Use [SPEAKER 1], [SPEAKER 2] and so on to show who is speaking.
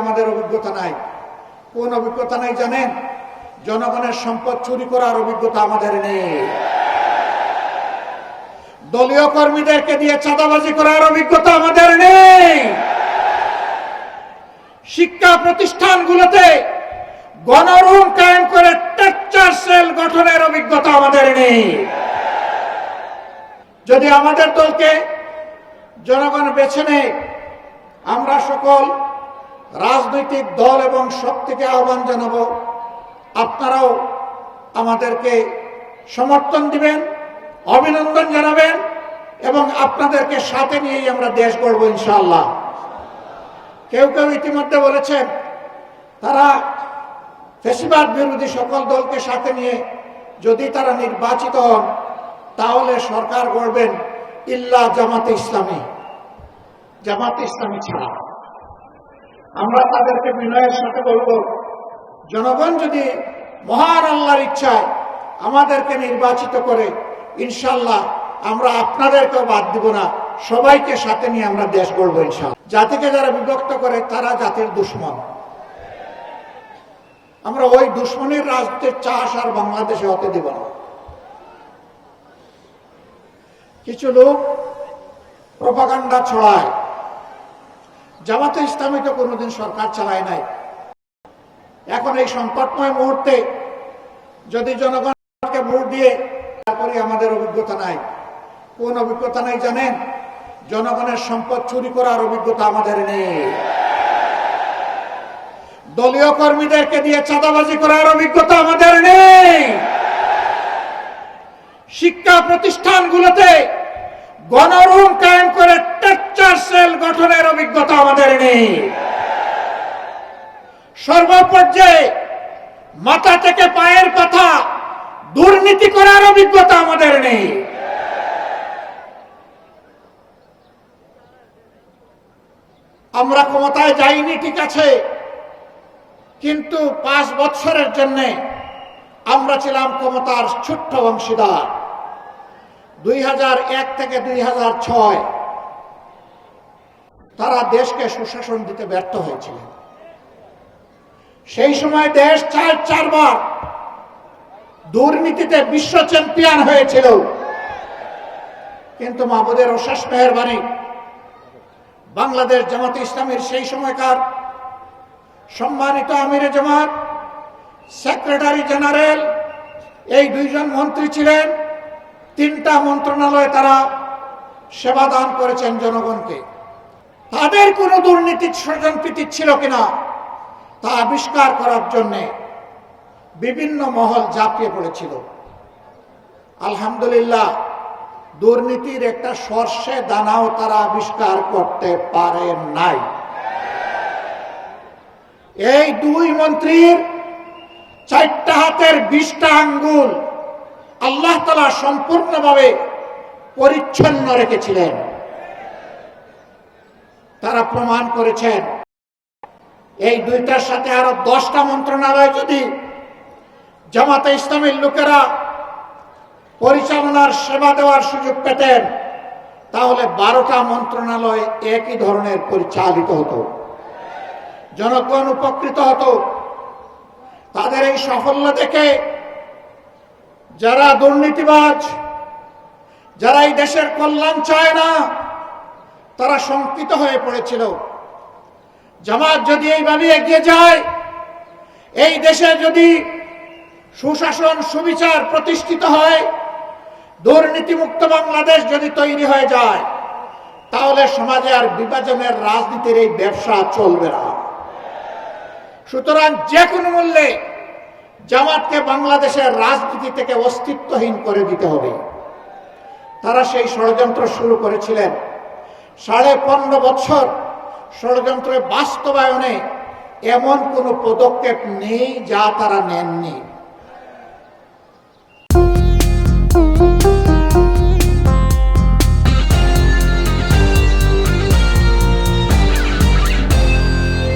[SPEAKER 1] আমাদের অভিজ্ঞতা নাই। কোন অভিজ্ঞতা নাই জানেন? জনগণের সম্পদ চুরি করার অভিজ্ঞতা আমাদের নেই। দলীয় কর্মীদেরকে দিয়ে চাঁদাবাজি করার অভিজ্ঞতা আমাদের নেই। শিক্ষা প্রতিষ্ঠানগুলোতে গণরুম কায়েম করে টেকচার সেল গঠনের অভিজ্ঞতা আমাদের নেই। যদি আমাদের দলকে জনগণ বেছে নেয়, আমরা সকল রাজনৈতিক দল এবং শক্তিকে আহ্বান জানাব। আপনারাও আমাদেরকে সমর্থন দিবেন, অভিনন্দন জানাবেন এবং আপনাদেরকে সাথে নিয়েই আমরা দেশ গড়ব ইনশাআল্লাহ। কেউ কেউ ইতিমধ্যে বলেছেন, তারা ফেসিবাদ বিরোধী সকল দলকে সাথে নিয়ে যদি তারা নির্বাচিত হন, তাহলে সরকার গড়বেন ইল্লা জামাতে ইসলামী। জামাতে ইসলামী ছাড়া। আমরা তাদেরকে বিনয়ের সাথে বলব, জনগণ যদি মহান আল্লাহর ইচ্ছায় আমাদেরকে নির্বাচিত করে ইনশাল্লাহ আমরা আপনাদেরকেও বাদ দিব না, সবাইকে সাথে নিয়ে আমরা দেশ গড়বো ইনশাল্লাহ জাতিকে যারা বিভক্ত করে, তারা জাতির দুশ্মন। আমরা ওই দুশ্মনের রাজনীতির চাষ আর বাংলাদেশে হতে দিব না। কিছু লোক প্রপাগান্ডা ছড়ায়। জামাতে ইসলামী তো কোনোদিন সরকার চালায় নাই। এখন এই সংকটময় মুহূর্তে যদি জনগণকে ভোট দিয়ে তারপরে আমাদের অভিজ্ঞতা নাই। কোন অভিজ্ঞতা নাই জানেন? জনগণের সম্পদ চুরি করার অভিজ্ঞতা আমাদের নেই। দলীয় কর্মীদেরকে দিয়ে চাঁদাবাজি করার অভিজ্ঞতা আমাদের নেই। শিক্ষা প্রতিষ্ঠানগুলোতে গণরুম কায়েম করে টেকচার সেল গঠনের অভিজ্ঞতা আমাদের নেই সর্বপর্যায়ে মাথা থেকে পায়ের কথা দুর্নীতি করার অভিজ্ঞতা আমাদের নেই। আমরা ক্ষমতায় যাইনি, ঠিক আছে, কিন্তু পাঁচ বছরের জন্য আমরা ছিলাম ক্ষমতার ছোট্ট অংশীদার। দুই হাজার এক থেকে দুই হাজার ছয় তারা দেশকে সুশাসন দিতে ব্যর্থ হয়েছিলেন। সেই সময় দেশ চার চারবার দুর্নীতিতে বিশ্ব চ্যাম্পিয়ন হয়েছিল। কিন্তু মাহবুদের অশেষ মেহরবানি, বাংলাদেশ জামাতে ইসলামের সেই সময়কার সম্মানিত আমিরে জামাত, সেক্রেটারি জেনারেল, এই দুইজন মন্ত্রী ছিলেন। তিনটা মন্ত্রণালয়ে তারা সেবা দান করেছেন জনগণকে। তাদের কোনো দুর্নীতির স্বজন প্রীতি ছিল কিনা তা আবিষ্কার করার জন্য বিভিন্ন মহল ঝাঁপিয়ে পড়েছিল আলহামদুলিল্লাহ, দুর্নীতির একটা সর্ষে দানাও তারা আবিষ্কার করতে পারে নাই। এই দুই মন্ত্রীর চারটা হাতের বিশটা আঙ্গুল আল্লাহ তালা সম্পূর্ণভাবে পরিচ্ছন্ন রেখেছিলেন। তারা প্রমাণ করেছেন। এই দুইটার সাথে আরও দশটা মন্ত্রণালয় যদি জামাতে ইসলামের লোকেরা পরিচালনার সেবা দেওয়ার সুযোগ পেতেন, তাহলে বারোটা মন্ত্রণালয় একই ধরনের পরিচালিত হতো। জনগণ উপকৃত হতো। তাদের এই সাফল্য দেখে যারা দুর্নীতিবাজ, যারা এই দেশের কল্যাণ চায় না তারা শঙ্কিত হয়ে পড়েছিল। জামাত যদি এইভাবে এগিয়ে যায়, এই দেশে যদি সুশাসন সুবিচার প্রতিষ্ঠিত হয়, দুর্নীতিমুক্ত বাংলাদেশ যদি তৈরি হয়ে যায়, তাহলে সমাজে আর বিভাজনের রাজনীতির এই ব্যবসা চলবে না। সুতরাং যে কোনো মূল্যে জামাতকে বাংলাদেশের রাজনীতি থেকে অস্তিত্বহীন করে দিতে হবে। তারা সেই ষড়যন্ত্র শুরু করেছিলেন। সাড়ে পনেরো বছর ষড়যন্ত্রের বাস্তবায়নে এমন কোনো পদক্ষেপ নেই যা তারা নেননি।